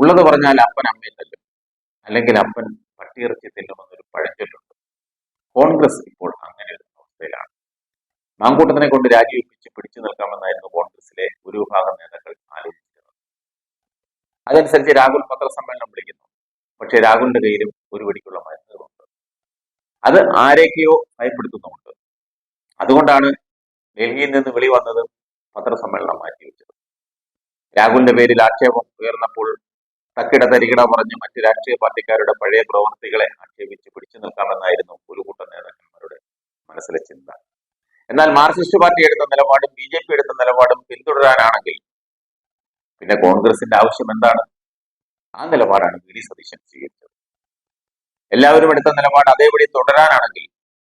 ഉള്ളത് പറഞ്ഞാൽ അപ്പൻ അമ്മയെ തല്ലും അല്ലെങ്കിൽ അപ്പൻ പട്ടിയിറച്ചി തിന്നുമെന്നൊരു പഴഞ്ചൊല്ലുണ്ട്. കോൺഗ്രസ് ഇപ്പോൾ അങ്ങനെ ഒരു അവസ്ഥയിലാണ്. മാങ്കൂട്ടത്തിനെ കൊണ്ട് രാജിവെപ്പിച്ച് പിടിച്ചു നിൽക്കാമെന്നായിരുന്നു കോൺഗ്രസിലെ ഒരു വിഭാഗം നേതാക്കൾ ആലോചിച്ചിരുന്നത്. അതനുസരിച്ച് രാഹുൽ പത്രസമ്മേളനം വിളിക്കുന്നു. പക്ഷേ രാഹുലിന്റെ കയ്യിലും ഒരു വെടിക്കുള്ള മരുന്നുകളുണ്ട്. അത് ആരെയൊക്കെയോ ഭയപ്പെടുത്തുന്നുമുണ്ട്. അതുകൊണ്ടാണ് ഡൽഹിയിൽ നിന്ന് വിളി വന്നത് പത്രസമ്മേളനം മാറ്റിവെച്ചത്. രാഹുലിന്റെ പേരിൽ ആക്ഷേപം ഉയർന്നപ്പോൾ തക്കിട തരികിട പറഞ്ഞ് മറ്റു രാഷ്ട്രീയ പാർട്ടിക്കാരുടെ പഴയ പ്രവൃത്തികളെ ആക്ഷേപിച്ച് പിടിച്ചു നിൽക്കാമെന്നായിരുന്നു ഒരു കൂട്ടം നേതാക്കന്മാരുടെ മനസ്സിലെ ചിന്ത. എന്നാൽ മാർക്സിസ്റ്റ് പാർട്ടി എടുത്ത നിലപാടും ബി ജെ പി എടുത്ത നിലപാടും പിന്തുടരാനാണെങ്കിൽ പിന്നെ കോൺഗ്രസിന്റെ ആവശ്യം എന്താണ്? ആ നിലപാടാണ് വി ഡി സതീശൻ സ്വീകരിച്ചത്. എല്ലാവരും എടുത്ത നിലപാട് അതേപടി തുടരാനാണെങ്കിൽ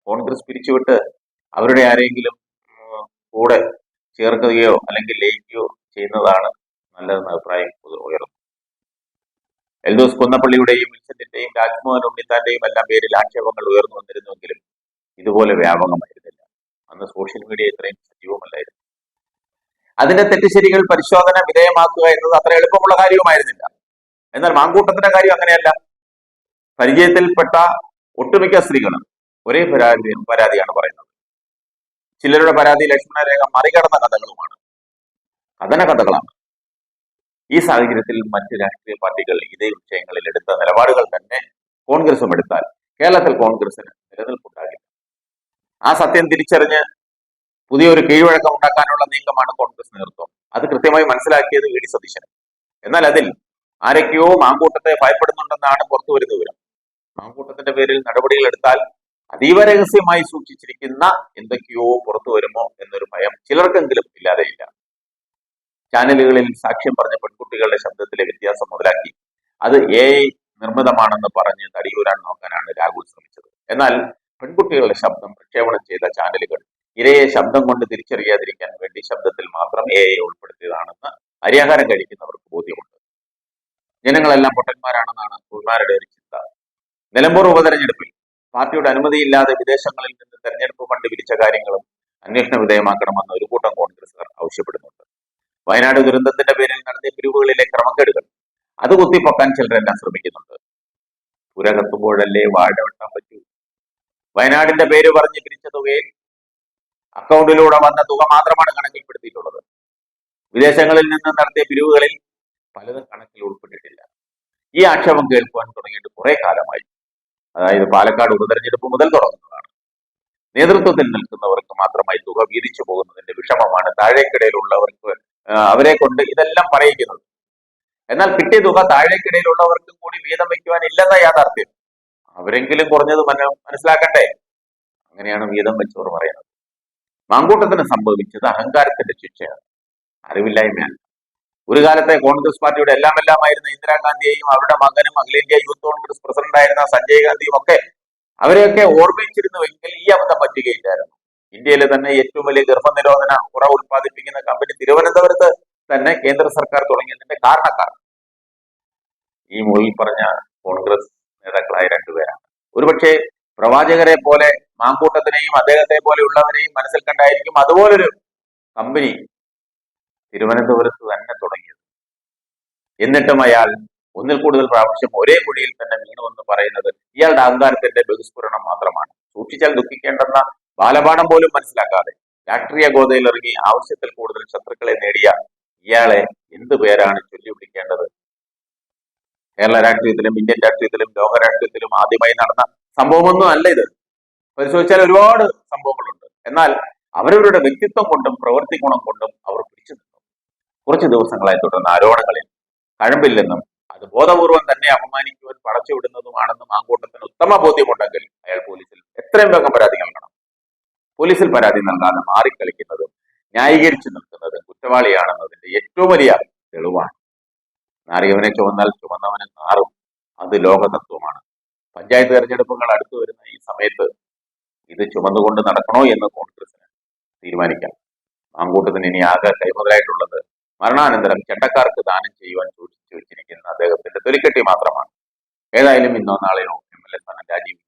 കോൺഗ്രസ് പിരിച്ചുവിട്ട് അവരുടെ ആരെങ്കിലും കൂടെ ചേർക്കുകയോ അല്ലെങ്കിൽ ലയിക്കുകയോ ചെയ്യുന്നതാണ് നല്ലതെന്ന് അഭിപ്രായം എൽദോസ് കുന്നപ്പള്ളിയുടെയും വിൻസെന്റിന്റെയും രാജ്മോഹൻ ഉണ്ണിത്താന്റെയും എല്ലാം പേരിൽ ആക്ഷേപങ്ങൾ ഉയർന്നു വന്നിരുന്നുവെങ്കിലും ഇതുപോലെ വ്യാപകമായിരുന്നില്ല. അന്ന് സോഷ്യൽ മീഡിയ ഇത്രയും സജീവമല്ലായിരുന്നു. അതിന്റെ തെറ്റുശരികൾ പരിശോധന വിധേയമാക്കുക എന്നത് അത്ര എളുപ്പമുള്ള കാര്യവുമായിരുന്നില്ല. എന്നാൽ മാങ്കൂട്ടത്തിന്റെ കാര്യം അങ്ങനെയല്ല. പരിചയത്തിൽപ്പെട്ട ഒട്ടുമിക്ക സ്ത്രീകളും ഒരേ പരാതി പരാതിയാണ് പറയുന്നത്. ചിലരുടെ പരാതി ലക്ഷ്മണരേഖ മറികടന്ന കഥകളുമാണ്. കഥന കഥകളാണ്. ഈ സാഹചര്യത്തിൽ മറ്റ് രാഷ്ട്രീയ പാർട്ടികൾ ഇതേ വിഷയങ്ങളിൽ എടുത്ത നിലപാടുകൾ തന്നെ കോൺഗ്രസും എടുത്താൽ കേരളത്തിൽ കോൺഗ്രസിന് നിലനിൽപ്പുണ്ടാകില്ല. ആ സത്യം തിരിച്ചറിഞ്ഞ് പുതിയൊരു കീഴ്വഴക്കം ഉണ്ടാക്കാനുള്ള നീക്കമാണ് കോൺഗ്രസ് നേതൃത്വം. അത് കൃത്യമായി മനസ്സിലാക്കിയത് വി ഡി സതീശൻ. എന്നാൽ അതിൽ ആരൊക്കെയോ മാങ്കൂട്ടത്തെ ഭയപ്പെടുന്നുണ്ടെന്നാണ് പുറത്തു വരുന്ന വിവരം. മാങ്കൂട്ടത്തിന്റെ പേരിൽ നടപടികൾ എടുത്താൽ അതീവ രഹസ്യമായി സൂക്ഷിച്ചിരിക്കുന്ന എന്തൊക്കെയോ പുറത്തു വരുമോ എന്നൊരു ഭയം ചിലർക്കെങ്കിലും ഇല്ലാതെയില്ല. ചാനലുകളിൽ സാക്ഷ്യം പറഞ്ഞ പെൺകുട്ടികളുടെ ശബ്ദത്തിലെ വ്യത്യാസം മുതലാക്കി. അത് എ നിർമ്മിതമാണെന്ന് പറഞ്ഞ് തടിയൂരാൻ നോക്കാനാണ് രാഹുൽ ശ്രമിച്ചത്. എന്നാൽ പെൺകുട്ടികളുടെ ശബ്ദം പ്രക്ഷേപണം ചെയ്ത ചാനലുകൾ ഇരയെ ശബ്ദം കൊണ്ട് തിരിച്ചറിയാതിരിക്കാൻ വേണ്ടി ശബ്ദത്തിൽ മാത്രം എ ഐ ഉൾപ്പെടുത്തിയതാണെന്ന് അരിയാഹാരം കഴിക്കുന്നവർക്ക് ബോധ്യമുണ്ട്. ജനങ്ങളെല്ലാം പൊട്ടന്മാരാണെന്നാണ് ഉൾമാരുടെ ഒരു ചിന്ത. നിലമ്പൂർ ഉപതെരഞ്ഞെടുപ്പിൽ പാർട്ടിയുടെ അനുമതിയില്ലാതെ വിദേശങ്ങളിൽ നിന്ന് തെരഞ്ഞെടുപ്പ് ഫണ്ട് പിരിച്ച കാര്യങ്ങളും അന്വേഷണ വിധേയമാക്കണമെന്ന് ഒരു കൂട്ടം ആവശ്യപ്പെടുന്നുണ്ട് വയനാട് ദുരന്തത്തിന്റെ പേരിൽ നടത്തിയ പിരിവുകളിലെ ക്രമക്കേടുകൾ അത് കുത്തിപ്പൊക്കാൻ ചിലരെല്ലാം ശ്രമിക്കുന്നുണ്ട്. പുര കത്തുമ്പോഴല്ലേ വാഴ വെട്ടാൻ പറ്റൂ? വയനാടിന്റെ പേര് പറഞ്ഞ് പിരിച്ച തുകയിൽ അക്കൗണ്ടിലൂടെ വന്ന തുക മാത്രമാണ് കണക്കിൽപ്പെടുത്തിയിട്ടുള്ളത്. വിദേശങ്ങളിൽ നിന്ന് നടത്തിയ പിരിവുകളിൽ പലതും കണക്കിൽ ഉൾപ്പെട്ടിട്ടില്ല. ഈ ആക്ഷേപം കേൾക്കുവാൻ തുടങ്ങിയിട്ട് കുറെ കാലമായി. അതായത് പാലക്കാട് ഉപതെരഞ്ഞെടുപ്പ് മുതൽ തുടങ്ങുന്നതാണ്. നേതൃത്വത്തിൽ നിൽക്കുന്നവർക്ക് മാത്രമായി തുക വീതിച്ചു പോകുന്നതിന്റെ വിഷമമാണ് താഴേക്കിടയിലുള്ളവർക്ക് അവരെ കൊണ്ട് ഇതെല്ലാം പറയിക്കുന്നത്. എന്നാൽ കിട്ടിയ തുക താഴേക്കിടയിലുള്ളവർക്കും കൂടി വീതം വയ്ക്കുവാൻ ഇല്ലെന്ന യാഥാർത്ഥ്യം. അവരെങ്കിലും കുറഞ്ഞത് മന- മനസ്സിലാക്കണ്ടേ? അങ്ങനെയാണ് വീതം വെച്ചവർ പറയുന്നത്. മാങ്കൂട്ടത്തിന് സംഭവിച്ചത് അഹങ്കാരത്തിന്റെ ശിക്ഷയാണ്. അറിവില്ലായ്മയാണ്. ഒരു കാലത്തെ കോൺഗ്രസ് പാർട്ടിയുടെ എല്ലാം എല്ലാമായിരുന്ന ഇന്ദിരാഗാന്ധിയെയും അവരുടെ മകനും അഖിലേന്ത്യാ യൂത്ത് കോൺഗ്രസ് പ്രസിഡന്റായിരുന്ന സഞ്ജയ് ഗാന്ധിയും ഒക്കെ അവരെയൊക്കെ ഓർമ്മിച്ചിരുന്നുവെങ്കിൽ ഈ അബദ്ധം പറ്റുകയില്ലായിരുന്നു. ഇന്ത്യയിലെ തന്നെ ഏറ്റവും വലിയ ഗർഭനിരോധന ഉറ ഉൽപ്പാദിപ്പിക്കുന്ന കമ്പനി തിരുവനന്തപുരത്ത് തന്നെ കേന്ദ്ര സർക്കാർ തുടങ്ങിയതിന്റെ കാരണക്കാർ. ഈ മുകളിൽ പറഞ്ഞ കോൺഗ്രസ് നേതാക്കളായ രണ്ടുപേരാണ് ഒരുപക്ഷെ പ്രവാചകരെ പോലെ മാങ്കൂട്ടത്തിനെയും അദ്ദേഹത്തെ പോലെയുള്ളവരെയും മനസ്സിൽ കണ്ടായിരിക്കും അതുപോലൊരു കമ്പനി തിരുവനന്തപുരത്ത് തന്നെ തുടങ്ങിയത്. എന്നിട്ടും അയാൾ ഒന്നിൽ കൂടുതൽ പ്രാവശ്യം ഒരേ കുഴിയിൽ തന്നെ വീണുവെന്ന് പറയുന്നത് ഇയാളുടെ അഹങ്കാരത്തിന്റെ ബഹിസ്ഫുരണം മാത്രമാണ്. സൂക്ഷിച്ചാൽ ദുഃഖിക്കേണ്ടെന്ന ബാലപാഠം പോലും മനസ്സിലാക്കാതെ രാഷ്ട്രീയ ഗോതയിൽ ഇറങ്ങി ആവശ്യത്തിൽ കൂടുതൽ ശത്രുക്കളെ നേടിയ ഇയാളെ എന്ത് പേരാണ് ചൊല്ലി വിളിക്കേണ്ടത്? കേരള രാഷ്ട്രീയത്തിലും ഇന്ത്യൻ രാഷ്ട്രീയത്തിലും ലോക രാഷ്ട്രീയത്തിലും ആദ്യമായി നടന്ന സംഭവമൊന്നും അല്ല ഇത്. പരിശോധിച്ചാൽ ഒരുപാട് സംഭവങ്ങളുണ്ട്. എന്നാൽ അവരവരുടെ വ്യക്തിത്വം കൊണ്ടും പ്രവൃത്തി ഗുണം കൊണ്ടും അവർ പിടിച്ചു നിന്നു. കുറച്ച് ദിവസങ്ങളായി തുടർന്ന ആരോപണങ്ങളിൽ കഴമ്പില്ലെന്നും അത് ബോധപൂർവം തന്നെ അപമാനിക്കുവാൻ പടച്ചുവിടുന്നതുമാണെന്നും ആങ്കൂട്ടത്തിന് ഉത്തമ ബോധ്യമുണ്ടെങ്കിൽ അയാൾ പോലീസിൽ എത്രയും വേഗം പരാതി നൽകണം. പോലീസിൽ പരാതി നൽകാതെ മാറിക്കളിക്കുന്നതും ന്യായീകരിച്ചു നിൽക്കുന്നതും കുറ്റവാളിയാണെന്നതിന്റെ ഏറ്റവും വലിയ തെളിവാണ്. നാറിയവനെ ചുമന്നാൽ ചുമന്നവനെ നാറും അത് ലോകതത്വമാണ്. പഞ്ചായത്ത് തെരഞ്ഞെടുപ്പുകൾ അടുത്തു വരുന്ന ഈ സമയത്ത് ഇത് ചുമന്നുകൊണ്ട് നടക്കണോ എന്ന് കോൺഗ്രസിന് തീരുമാനിക്കാം. മാങ്കൂട്ടത്തിന് ഇനി ആകെ കൈമുതലായിട്ടുള്ളത് മരണാനന്തരം ചെണ്ടക്കാർക്ക് ദാനം ചെയ്യുവാൻ സൂക്ഷിച്ചു വെച്ചിരിക്കുന്ന അദ്ദേഹത്തിന്റെ തൊലിക്കെട്ടി മാത്രമാണ്. ഏതായാലും ഇന്നോ നാളെയോ എം എൽ എ സ്ഥാനം ലഭിക്കുന്നത്